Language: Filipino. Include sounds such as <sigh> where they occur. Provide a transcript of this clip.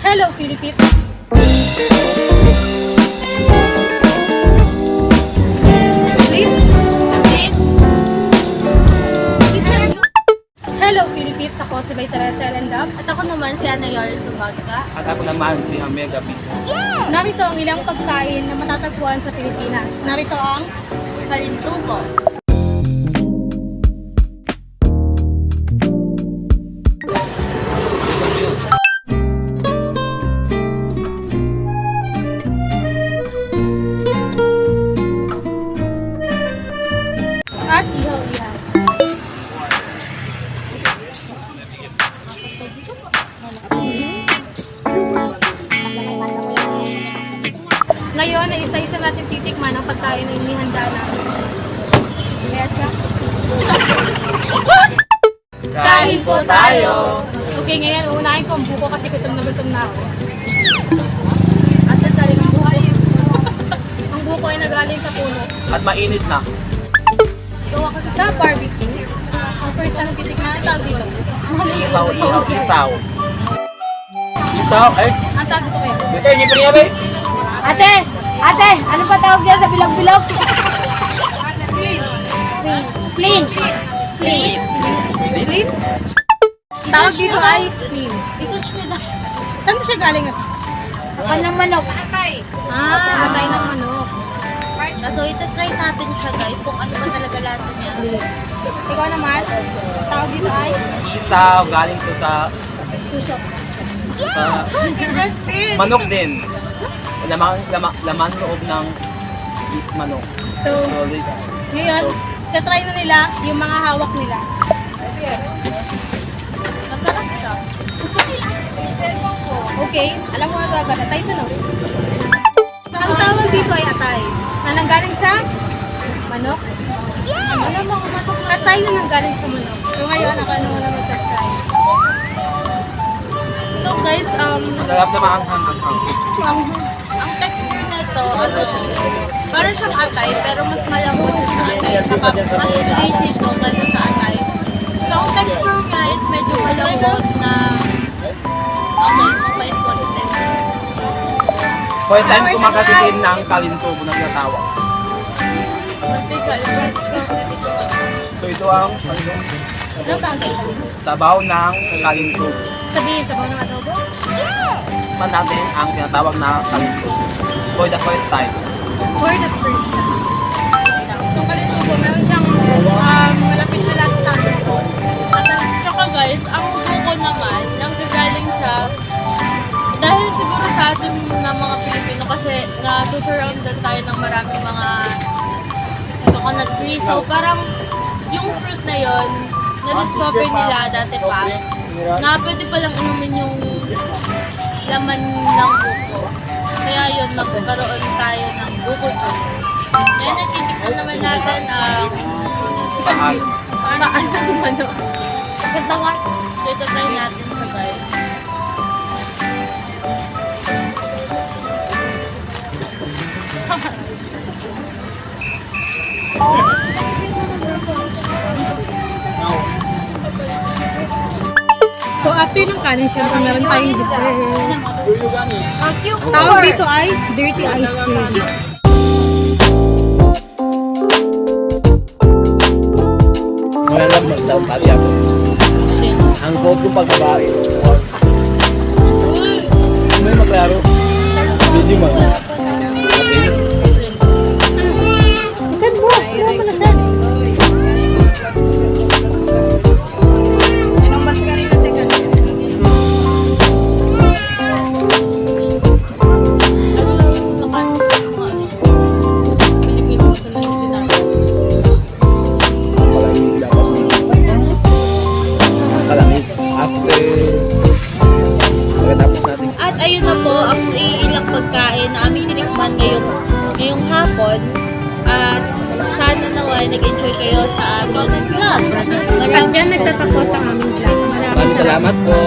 Hello, Philippines! Please? Please? Hello, Philippines! Ako si Bay Teresa Elendam. At ako naman si Ana Yor Sumagka. At ako naman si Amega B. Narito ang ilang pagkain na matatagpuan sa Pilipinas. Narito ang Kalintubo. At ihaw-ihaw. Ngayon ay isa-isa natin titikman ang pagkain na inihanda namin. Yes, ka? <laughs> Kain po tayo! Okay, ngayon uunahin ko ang buko kasi gutom na gutom na ako. Asan galing ang buko? <laughs> ang buko ay nagaling sa puno. At mainit na. Gawa kasi sa barbecue. Ang first na titikman ang tawag dito. Ihaw, ihaw, isaw. Isaw? Ay, Ang tawag dito kayo. dito, hindi pa niya ba? Ate! Ate! Ano pa tawag dyan sa bilog-bilog? Spleen. Spleen. Spleen? Tawag dito ay spleen. I-search nyo na. Saan siya galing? Saka ng manok. Atay. Ah, matay ng ito-try natin siya guys kung ano ba talaga lasa niya. Ikaw naman, tawag dito ay Isaw, galing to sa, susok. sa manok din. Lamang, lama, laman loob ng manok. So, ngayon, tatry na nila yung mga hawak nila. Masarap siya. Okay, alam mo na talaga, atay ito no? Ang tawag dito ay atay, na nanggaling sa manok. Alam mo, matok na. Atay na nanggaling sa manok. So ngayon, ako ano na mag-try. So guys, um, Masarap na maanghang-anghang. Ang ang texture nito, ano, parang siyang atay, pero mas malambot sa atay. Saka mas juicy ito kaysa sa atay. So, ang texture niya is medyo malambot na okay, may content. First time ko makatikim ng kalintubo na tinatawag. So ito ang ano, tawag dito? sabaw ng kalintubo. Sabihin sa mga adobo? Man natin ang tinatawag na kalintubo. For the first time. For the first time. So kalitubo, meron siyang um, malapit na last time. At saka guys, ang buko naman, nanggagaling siya dahil siguro sa ating nasusurroundan tayo ng maraming mga coconut tree. So parang yung fruit na yon na-discover nila dati pa na pwede palang inumin yung laman ng buko. Kaya yun, nagkaroon tayo ng buko juice. Ngayon, natitikman naman natin ang Paan. Paan ng manok. Ganda nga. So, ito try natin sa So after ng kanin, syempre meron tayong dessert. Ang cute. Tawag dito ay dirty ice cream. Wala lang magdaw pati ako. Ang go-to pagbabae. May maklaro. Hindi mo. Pagkain na aming tinikman ngayong, ngayong hapon. At sana nawa nag-enjoy kayo sa aming vlog. At Maraming dyan nagtatapos ang aming vlog. Maraming Maraming salamat po.